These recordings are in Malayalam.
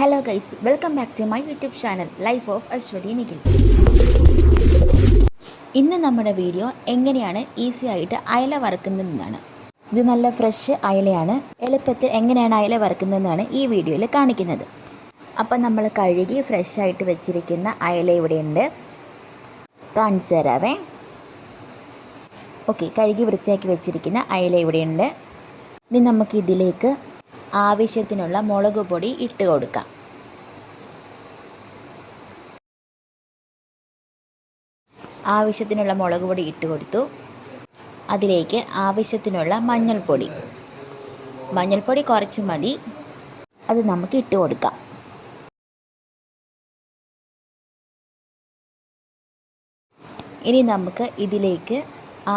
Hello guys welcome back to my YouTube channel life of Ashwathi Nikhil ഇന്ന് നമ്മുടെ വീഡിയോ എങ്ങനെയാണ് ഈസി ആയിട്ട് അയല വറുക്കുന്നതെന്നാണ്. ഇത് നല്ല ഫ്രഷ് അയലയാണ്. എളുപ്പത്തിൽ എങ്ങനെയാണ് അയല വറുക്കുന്നതെന്നാണ് ഈ വീഡിയോയിൽ കാണിക്കുന്നത്. അപ്പം നമ്മൾ കഴുകി ഫ്രഷ് ആയിട്ട് വെച്ചിരിക്കുന്ന അയല ഇവിടെയുണ്ട്. കാണിച്ചു തരാവേ ഓക്കെ കഴുകി വൃത്തിയാക്കി വെച്ചിരിക്കുന്ന അയല ഇവിടെയുണ്ട്. ഇനി നമുക്ക് ഇതിലേക്ക് ആവശ്യത്തിനുള്ള മുളക് പൊടി ഇട്ട് കൊടുക്കാം. ആവശ്യത്തിനുള്ള മുളക് പൊടി ഇട്ട് കൊടുത്തു. അതിലേക്ക് ആവശ്യത്തിനുള്ള മഞ്ഞൾപ്പൊടി. മഞ്ഞൾപ്പൊടി കുറച്ച് മതി. അത് നമുക്ക് ഇട്ട് കൊടുക്കാം. ഇനി നമുക്ക് ഇതിലേക്ക്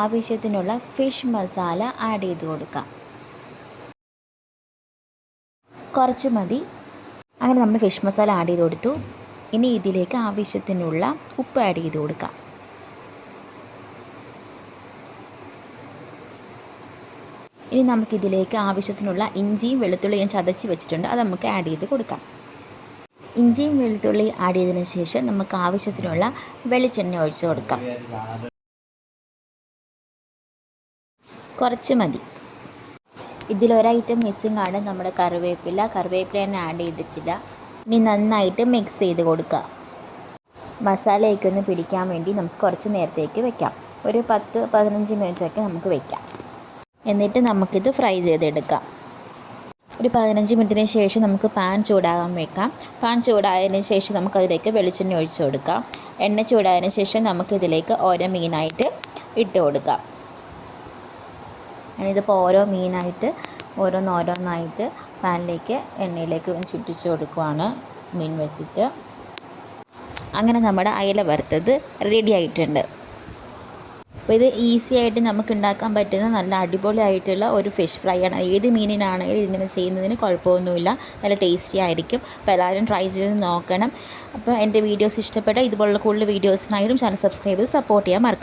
ആവശ്യത്തിനുള്ള ഫിഷ് മസാല ആഡ് ചെയ്ത് കൊടുക്കാം. കുറച്ച് മതി. അങ്ങനെ നമ്മൾ ഫിഷ് മസാല ആഡ് ചെയ്ത് കൊടുത്തു. ഇനി ഇതിലേക്ക് ആവശ്യത്തിനുള്ള ഉപ്പ് ആഡ് ചെയ്ത് കൊടുക്കാം. ഇനി നമുക്കിതിലേക്ക് ആവശ്യത്തിനുള്ള ഇഞ്ചിയും വെളുത്തുള്ളിയും ചതച്ച് വെച്ചിട്ടുണ്ട്. അത് നമുക്ക് ആഡ് ചെയ്ത് കൊടുക്കാം. ഇഞ്ചിയും വെളുത്തുള്ളി ആഡ് ചെയ്തതിന് ശേഷം നമുക്ക് ആവശ്യത്തിനുള്ള വെളിച്ചെണ്ണ ഒഴിച്ച് കൊടുക്കാം. കുറച്ച് മതി. ഇതിലൊരൈറ്റം മിസ്സിംഗ് ആണ് നമ്മുടെ കറിവേപ്പില. കറിവേപ്പില തന്നെ ആഡ് ചെയ്തിട്ടില്ല. ഇനി നന്നായിട്ട് മിക്സ് ചെയ്ത് കൊടുക്കുക മസാലയൊക്കെ ഒന്ന് പിടിക്കാൻ വേണ്ടി നമുക്ക് കുറച്ച് നേരത്തേക്ക് വെക്കാം. ഒരു പത്ത് പതിനഞ്ച് മിനിറ്റൊക്കെ നമുക്ക് വെക്കാം. എന്നിട്ട് നമുക്കിത് ഫ്രൈ ചെയ്തെടുക്കാം. ഒരു പതിനഞ്ച് മിനിറ്റിന് ശേഷം നമുക്ക് പാൻ ചൂടാകാൻ വെക്കാം. പാൻ ചൂടായതിന് ശേഷം നമുക്കതിലേക്ക് വെളിച്ചെണ്ണ ഒഴിച്ചു കൊടുക്കാം. എണ്ണ ചൂടായതിന് ശേഷം നമുക്കിതിലേക്ക് ഓരോ മീനായിട്ട് ഇട്ട് കൊടുക്കാം. ഞാനിതിപ്പോൾ ഓരോ മീനായിട്ട് ഓരോന്നോരോന്നായിട്ട് പാനിലേക്ക് എണ്ണയിലേക്ക് ചുറ്റിച്ച് കൊടുക്കുവാണ് മീൻ വെച്ചിട്ട്. അങ്ങനെ നമ്മുടെ അയല വറുത്തത് റെഡി ആയിട്ടുണ്ട്. അപ്പോൾ ഇത് ഈസി ആയിട്ട് നമുക്ക് ഉണ്ടാക്കാൻ പറ്റുന്ന നല്ല അടിപൊളി ആയിട്ടുള്ള ഒരു ഫിഷ് ഫ്രൈ ആണ്. ഏത് മീനിനാണെങ്കിലും ഇതിങ്ങനെ ചെയ്യുന്നതിന് കുഴപ്പമൊന്നുമില്ല. നല്ല ടേസ്റ്റി ആയിരിക്കും. അപ്പോൾ എല്ലാവരും ട്രൈ ചെയ്ത് നോക്കണം. അപ്പോൾ എന്റെ വീഡിയോസ് ഇഷ്ടപ്പെട്ട ഇതുപോലുള്ള കൂടുതൽ വീഡിയോസിനായാലും ചാനൽ സബ്സ്ക്രൈബ് ചെയ്ത് സപ്പോർട്ട് ചെയ്യാൻ മറക്കുക